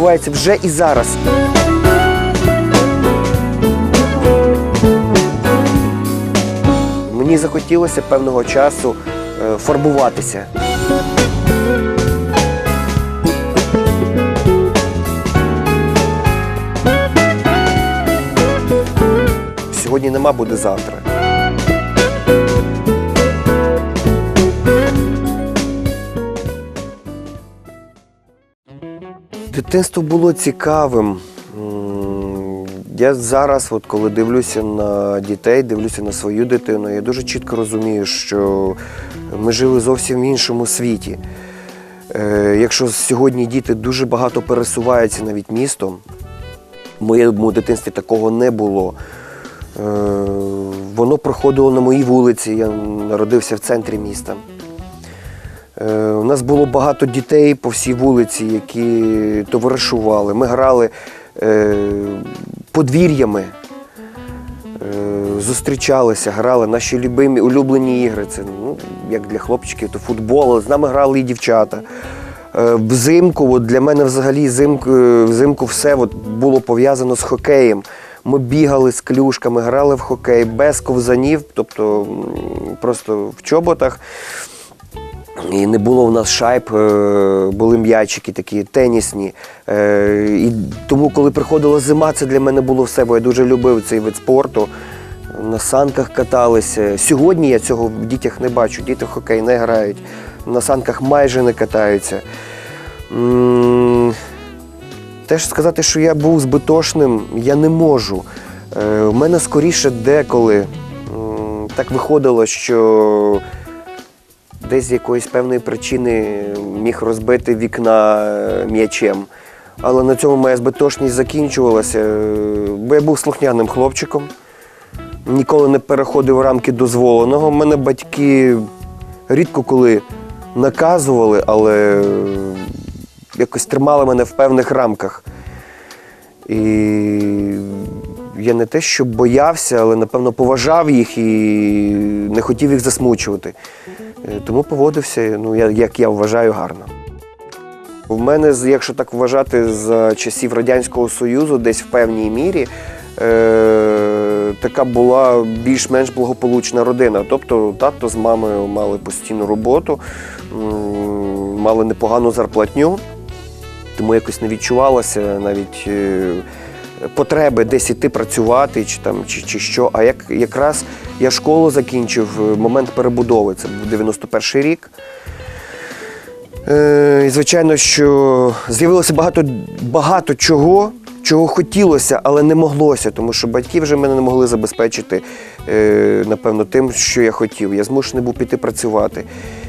відбувається вже і зараз. Мені захотілося певного часу е, фарбуватися. Сьогодні нема, буде завтра. Дитинство було цікавим. Я зараз, от коли дивлюся на дітей, дивлюся на свою дитину, я дуже чітко розумію, що ми жили зовсім в іншому світі. Е, Якщо сьогодні діти дуже багато пересуваються навіть містом, в моєму дитинстві такого не було. Е, Воно проходило на моїй вулиці, я народився в центрі міста. Е, У нас було багато дітей по всій вулиці, які товаришували. Ми грали е, подвір'ями, е, зустрічалися, грали наші любимі, улюблені ігри. Це ну, як для хлопчиків, то футбол, з нами грали і дівчата. Взимку, от для мене взагалі зимку, взимку все от було пов'язано з хокеєм. Ми бігали з клюшками, грали в хокей без ковзанів, тобто просто в чоботах. І не було в нас шайб, е, були м'ячики такі тенісні. Е, І тому, коли приходила зима, це для мене було все, бо я дуже любив цей вид спорту. На санках каталися. Сьогодні я цього в дітях не бачу. Діти в хокей не грають, на санках майже не катаються. Теж сказати, що я був збитошним, я не можу. Е, У мене скоріше деколи так виходило, що десь з якоїсь певної причини міг розбити вікна е, м'ячем. Але на цьому моя збитошність закінчувалася, е, бо я був слухняним хлопчиком, ніколи не переходив рамки дозволеного. Мене батьки рідко коли наказували, але е, якось тримали мене в певних рамках. І я не те, що боявся, але напевно поважав їх і не хотів їх засмучувати. Е, Тому поводився, ну, як я вважаю, гарно. В мене, якщо так вважати, за часів Радянського Союзу, десь в певній мірі е, така була більш-менш благополучна родина. Тобто тато з мамою мали постійну роботу, мали непогану зарплатню, тому якось не відчувалося навіть. е, Потреби десь іти працювати чи там чи, чи що. А як якраз я школу закінчив в момент перебудови, це був 91 рік. Е, і звичайно, що з'явилося багато, багато чого, чого хотілося, але не моглося, тому що батьки вже мене не могли забезпечити, е, напевно, тим, що я хотів. Я змушений був піти працювати.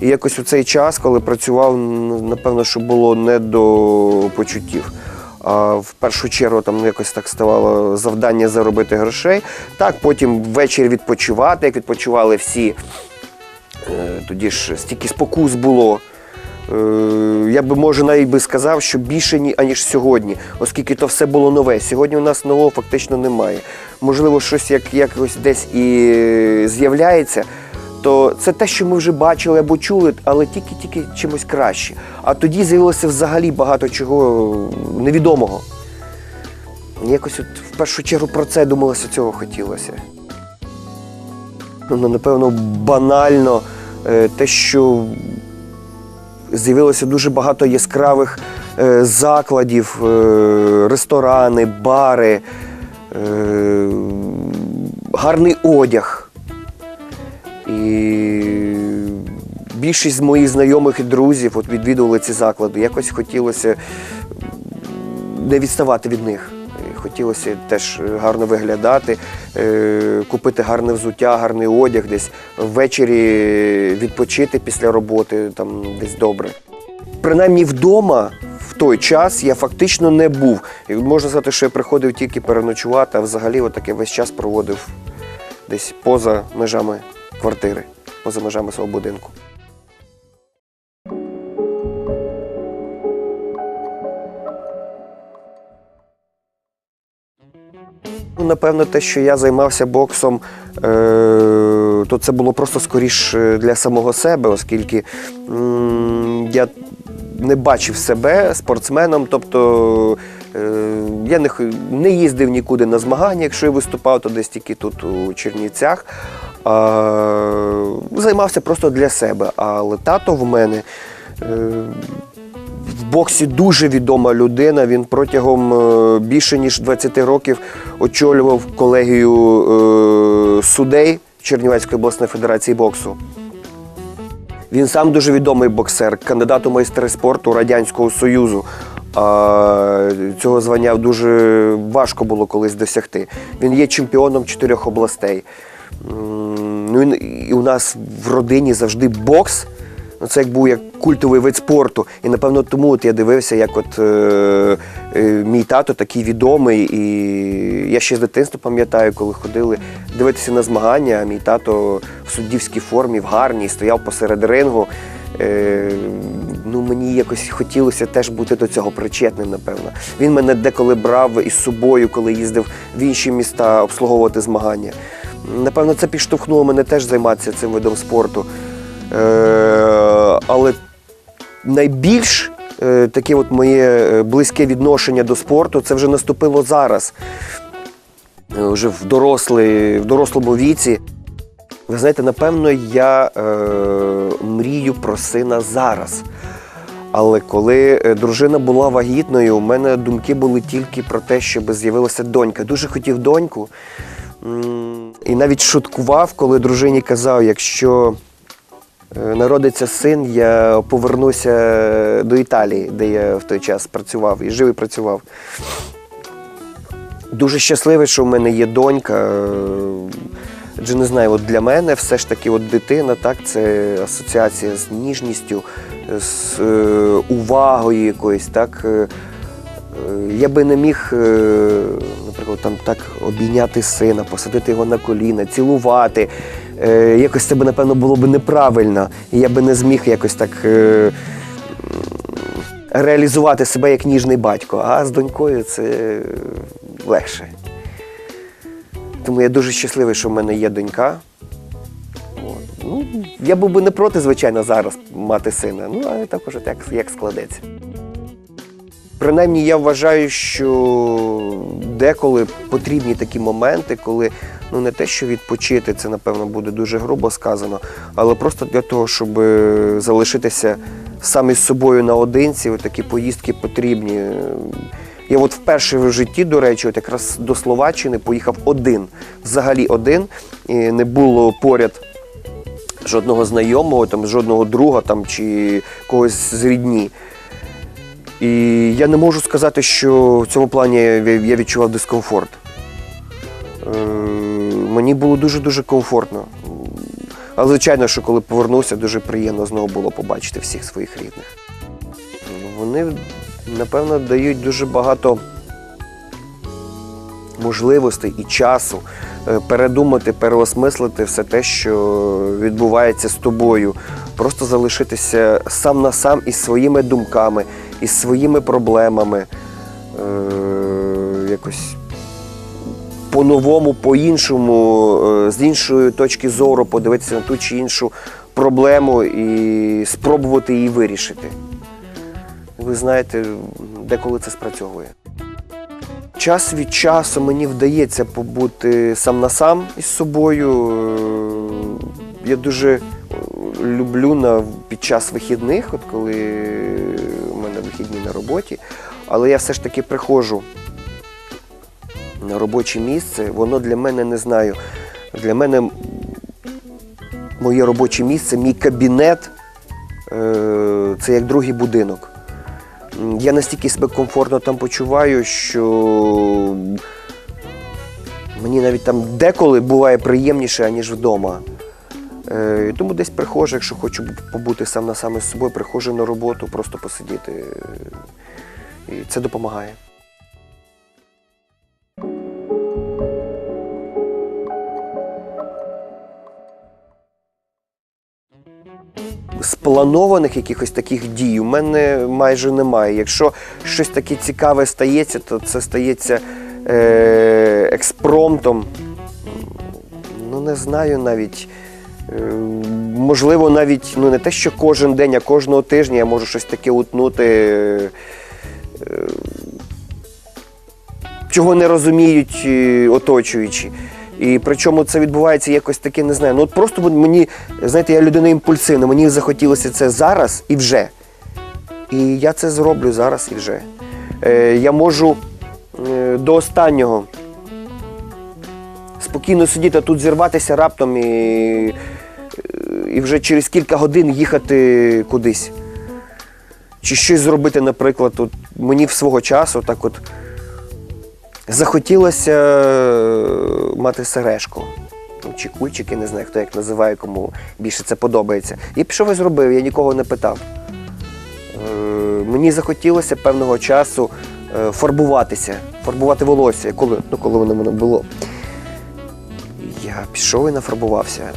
І якось у цей час, коли працював, напевно, що було не до почуттів. В першу чергу там ну, якось так ставало завдання заробити грошей. Так, потім ввечері відпочивати, як відпочивали всі. Е, Тоді ж стільки спокус було. Е, Я би може навіть би сказав, що більше ні, аніж сьогодні, оскільки то все було нове. Сьогодні у нас нового фактично немає. Можливо, щось як, якось десь і з'являється, то це те, що ми вже бачили або чули, але тільки-тільки чимось краще. А тоді з'явилося взагалі багато чого невідомого. Якось от в першу чергу про це думалося, цього хотілося. Ну, напевно, банально е, те, що з'явилося дуже багато яскравих е, закладів, е, ресторани, бари, е, гарний одяг. І більшість з моїх знайомих і друзів от відвідували ці заклади. Якось хотілося не відставати від них. Хотілося теж гарно виглядати, е, купити гарне взуття, гарний одяг, десь ввечері відпочити після роботи, там десь добре. Принаймні вдома в той час я фактично не був. Можна сказати, що я приходив тільки переночувати, а взагалі отаке весь час проводив десь поза межами квартири, поза межами свого будинку. Ну, Напевно, те, що я займався боксом, е, то це було просто скоріш для самого себе, оскільки я не бачив себе спортсменом. Тобто е, я не їздив нікуди на змагання, якщо я виступав, то десь тільки тут у Чернівцях. Займався просто для себе. Але тато в мене. Е, в боксі дуже відома людина. Він протягом е, більше ніж 20 років очолював колегію е, судей Чернівецької обласної федерації боксу. Він сам дуже відомий боксер, кандидат у майстри спорту Радянського Союзу. А, цього звання дуже важко було колись досягти. Він є чемпіоном чотирьох областей. Ну, і- у нас в родині завжди бокс. Ну, це як був як культовий вид спорту. І напевно тому от я дивився, як от е, е, мій тато такий відомий. І я ще з дитинства пам'ятаю, коли ходили дивитися на змагання, мій тато в суддівській формі, в гарній, стояв посеред рингу. Е, ну, мені якось хотілося теж бути до цього причетним, напевно. Він мене деколи брав із собою, коли їздив в інші міста обслуговувати змагання. Напевно, це підштовхнуло мене теж займатися цим видом спорту. Е, але найбільш е, таке от моє е, близьке відношення до спорту це вже наступило зараз. Е, Вже в, дорослий, в дорослому віці. Ви знаєте, напевно, я е, мрію про сина зараз. Але коли е, дружина була вагітною, у мене думки були тільки про те, щоб з'явилася донька. Дуже хотів доньку. І навіть шуткував, коли дружині казав, якщо е, народиться син, я повернуся до Італії, де я в той час працював і жив і працював. Дуже щасливий, що в мене є донька. Адже не знаю, от для мене все ж таки от дитина, так, це асоціація з ніжністю, з е, увагою якоюсь. Так. Е, я би не міг, е, наприклад, там так обійняти сина, посадити його на коліна, цілувати. Е, якось це би, напевно, було б неправильно. І я би не зміг якось так. Е, реалізувати себе як ніжний батько, а з донькою це легше. Тому я дуже щасливий, що в мене є донька. Ну, я був би не проти, звичайно, зараз мати сина, ну, але також от як, як складеться. Принаймні, я вважаю, що деколи потрібні такі моменти, коли ну не те, що відпочити, це напевно буде дуже грубо сказано, але просто для того, щоб е, залишитися сам із собою наодинці, такі поїздки потрібні. Я от вперше в житті, до речі, от якраз до Словаччини поїхав один, взагалі один, і не було поряд жодного знайомого, там, жодного друга там, чи когось з рідні. І я не можу сказати, що в цьому плані я відчував дискомфорт. Е, Мені було дуже-дуже комфортно. Але, звичайно, що коли повернувся, дуже приємно знову було побачити всіх своїх рідних. Вони, напевно, дають дуже багато можливостей і часу е, передумати, переосмислити все те, що відбувається з тобою. Просто залишитися сам на сам із своїми думками, із своїми проблемами. Е, якось по-новому, по-іншому, е, з іншої точки зору подивитися на ту чи іншу проблему і спробувати її вирішити. Ви знаєте, деколи це спрацьовує. Час від часу мені вдається побути сам на сам із собою. Е, Я дуже люблю на, під час вихідних, от коли роботі, але я все ж таки приходжу на робоче місце, воно для мене не знаю. Для мене моє робоче місце, мій кабінет е, це як другий будинок. Я настільки себе комфортно там почуваю, що мені навіть там деколи буває приємніше, аніж вдома. Е, Тому десь приходжу, якщо хочу побути сам на сам із собою, приходжу на роботу, просто посидіти. І це допомагає. Спланованих якихось таких дій у мене майже немає. Якщо щось таке цікаве стається, то це стається е, експромтом. Ну, не знаю навіть. Е, Можливо, навіть ну, не те, що кожен день, а кожного тижня я можу щось таке утнути, е, чого не розуміють е, оточуючі. І причому це відбувається якось таке, не знаю. Ну от просто мені, знаєте, я людина імпульсивна, мені захотілося це зараз і вже. І я це зроблю зараз і вже. Е, я можу е, до останнього спокійно сидіти, а тут зірватися раптом і, і вже через кілька годин їхати кудись. Чи щось зробити, наприклад, от мені в свого часу так от захотілося е, мати сережку. Ну, Чи кульчик, я не знаю, хто як називає, кому більше це подобається. Я пішов і зробив, я нікого не питав. Е, Мені захотілося певного часу е, фарбуватися, фарбувати волосся, коли, ну, коли воно було. Я пішов і нафарбувався.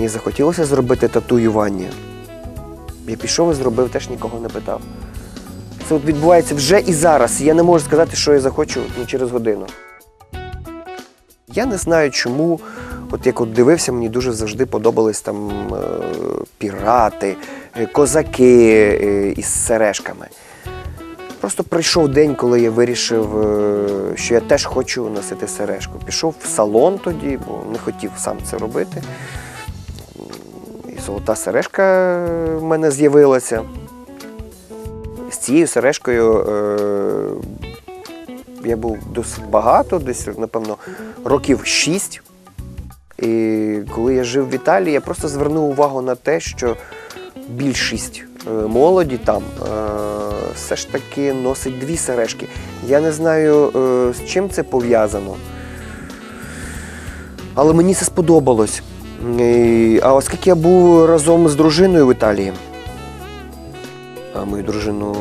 Мені захотілося зробити татуювання. Я пішов і зробив, теж нікого не питав. Це от відбувається вже і зараз. і Я не можу сказати, що я захочу ну, через годину. Я не знаю, чому, от як от дивився, мені дуже завжди подобались там е, пірати, е, козаки е, із сережками. Просто прийшов день, коли я вирішив, що я теж хочу носити сережку. Пішов в салон тоді, бо не хотів сам це робити. Золота сережка в мене з'явилася. З цією сережкою е, я був досить багато, десь, напевно, років шість. І коли я жив в Італії, я просто звернув увагу на те, що більшість е, молоді там е, все ж таки носить дві сережки. Я не знаю, е, з чим це пов'язано. Але мені це сподобалось. А оскільки я був разом з дружиною в Італії, а мою дружину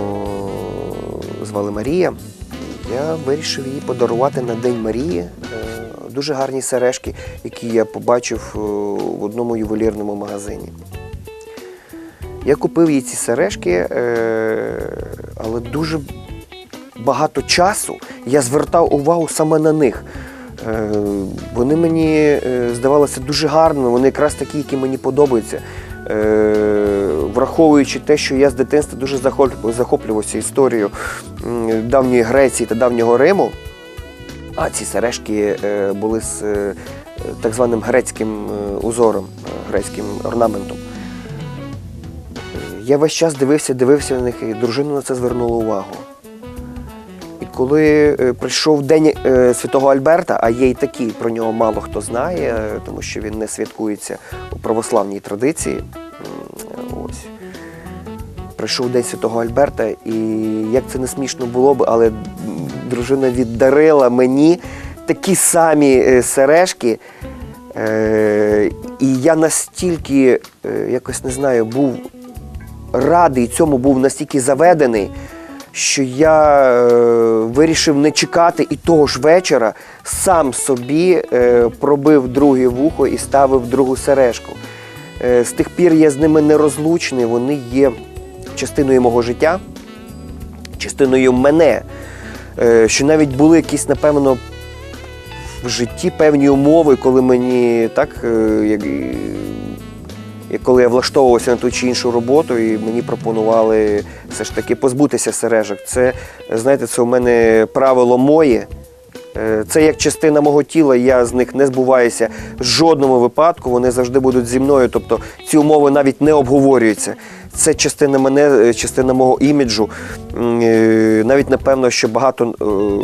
звали Марія, я вирішив їй подарувати на День Марії е, дуже гарні сережки, які я побачив е, в одному ювелірному магазині. Я купив їй ці сережки, е, але дуже багато часу я звертав увагу саме на них. Е, Вони мені е, здавалися дуже гарними, вони якраз такі, які мені подобаються. Е, Враховуючи те, що я з дитинства дуже захоплювався історією давньої Греції та давнього Риму, а ці сережки були з так званим грецьким узором, грецьким орнаментом. Я весь час дивився, дивився на них, і дружина на це звернула увагу. Коли е, прийшов день е, святого Альберта, а є й такі, про нього мало хто знає, тому що він не святкується у православній традиції. Ось. Прийшов день святого Альберта, і як це не смішно було б, але дружина віддарила мені такі самі е, сережки. І я настільки, якось не знаю, був радий цьому, був настільки заведений, що я е, вирішив не чекати і того ж вечора сам собі е, пробив друге вухо і ставив другу сережку. Е, з тих пір я з ними нерозлучний, вони є частиною мого життя, частиною мене. Е, що навіть були якісь, напевно, в житті певні умови, коли мені так, е, і- коли я влаштовувався на ту чи іншу роботу, і мені пропонували все ж таки позбутися сережок. Це, знаєте, це у мене правило моє. Е, Це як частина мого тіла, я з них не збуваюся в жодному випадку, вони завжди будуть зі мною. Тобто ці умови навіть не обговорюються. Це частина мене, е, частина мого іміджу. Е, Навіть напевно, що багато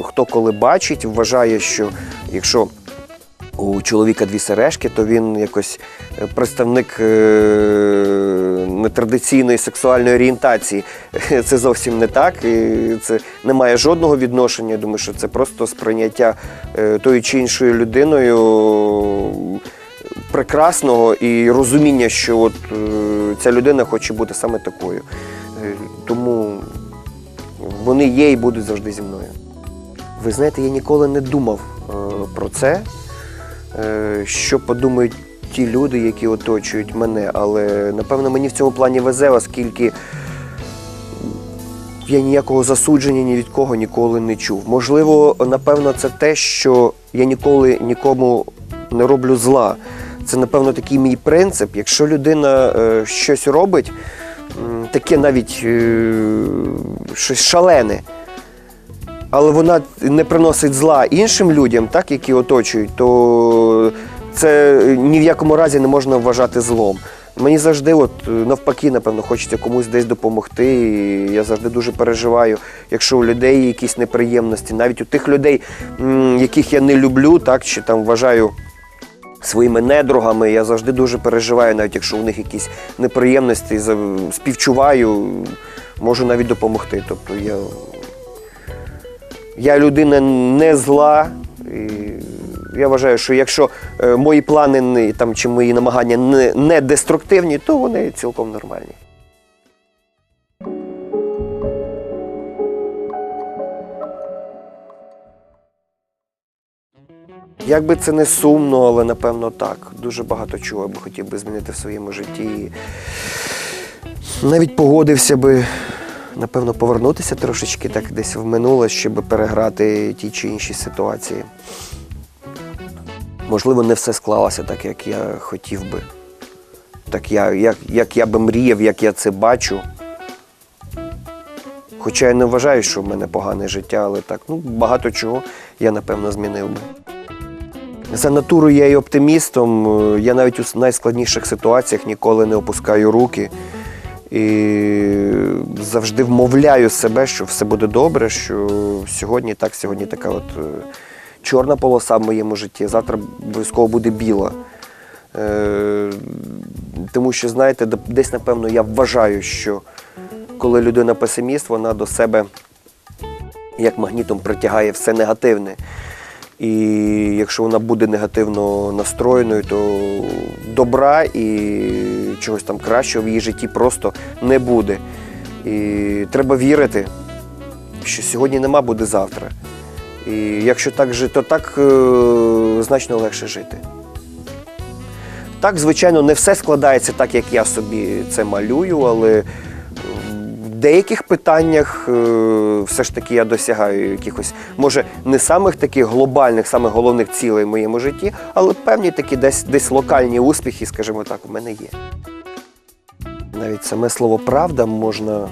хто коли бачить, вважає, що якщо у чоловіка дві сережки, то він якось е, представник е, нетрадиційної сексуальної орієнтації. Це зовсім не так. І це не має жодного відношення. Я думаю, що це просто сприйняття е, тою чи іншою людиною прекрасного і розуміння, що от ця людина хоче бути саме такою. Тому вони є і будуть завжди зі мною. Ви знаєте, я ніколи не думав про це, що подумають ті люди, які оточують мене. Але напевно мені в цьому плані везе, оскільки я ніякого засудження ні від кого ніколи не чув. Можливо, напевно, це те, що я ніколи нікому не роблю зла. Це, напевно, такий мій принцип. Якщо людина е, щось робить, таке навіть е, щось шалене, але вона не приносить зла іншим людям, так, які оточують, то це ні в якому разі не можна вважати злом. Мені завжди, от е, навпаки, напевно, хочеться комусь десь допомогти. І я завжди дуже переживаю, якщо у людей якісь неприємності, навіть у тих людей, яких я не люблю, так чи там вважаю своїми недругами, я завжди дуже переживаю, навіть якщо у них якісь неприємності, співчуваю, можу навіть допомогти. Тобто я, я людина не зла. І я вважаю, що якщо е, мої плани не, там, чи мої намагання не, не деструктивні, то вони цілком нормальні. Як би це не сумно, але напевно так. Дуже багато чого я би хотів би змінити в своєму житті. Навіть погодився би, напевно, повернутися трошечки так десь в минуле, щоб переграти ті чи інші ситуації. Можливо, не все склалося так, як я хотів би. Так я, як, як я би мріяв, як я це бачу. Хоча я не вважаю, що в мене погане життя, але так, ну, багато чого я, напевно, змінив би. За натурою я є оптимістом. е, Я навіть у найскладніших ситуаціях ніколи не опускаю руки. І завжди вмовляю себе, що все буде добре, що сьогодні так, сьогодні така от е, чорна полоса в моєму житті, завтра обов'язково буде біла. Е, Тому що, знаєте, десь, напевно, я вважаю, що коли людина песиміст, вона до себе як магнітом притягає все негативне. І якщо вона буде негативно настроєною, то добра і чогось там кращого в її житті просто не буде. І треба вірити, що сьогодні нема, буде завтра. І якщо так жити, то так е, значно легше жити. Так, звичайно, не все складається так, як я собі це малюю, але деяких питаннях е, все ж таки я досягаю якихось, може, не самих таких глобальних, самих головних цілей в моєму житті, але певні такі десь, десь локальні успіхи, скажімо так, у мене є. Навіть саме слово правда можна е,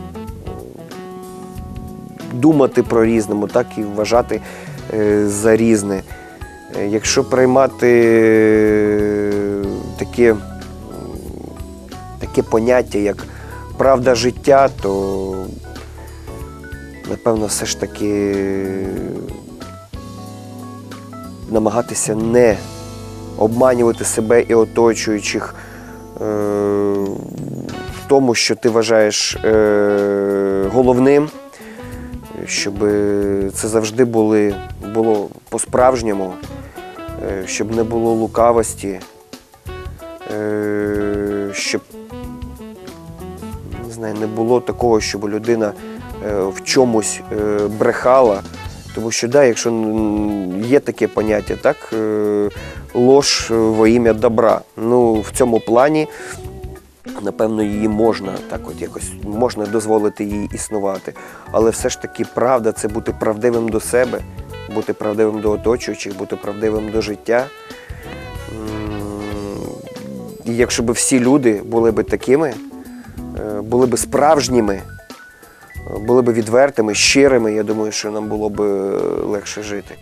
думати про різному, так і вважати е, за різне. Якщо приймати таке, таке поняття, як правда життя, то напевно все ж таки намагатися не обманювати себе і оточуючих е, в тому, що ти вважаєш е, головним, щоб це завжди були, було по-справжньому, е, щоб не було лукавості, е, щоб не знаю, не було такого, щоб людина е, в чомусь е, брехала. Тому що, да, якщо є таке поняття, так, е, лож во ім'я добра. Ну, в цьому плані, напевно, її можна так от якось можна дозволити їй існувати. Але все ж таки правда це бути правдивим до себе, бути правдивим до оточуючих, бути правдивим до життя. І якщо б всі люди були б такими, були б справжніми, були б відвертими, щирими, я думаю, що нам було б е, легше жити.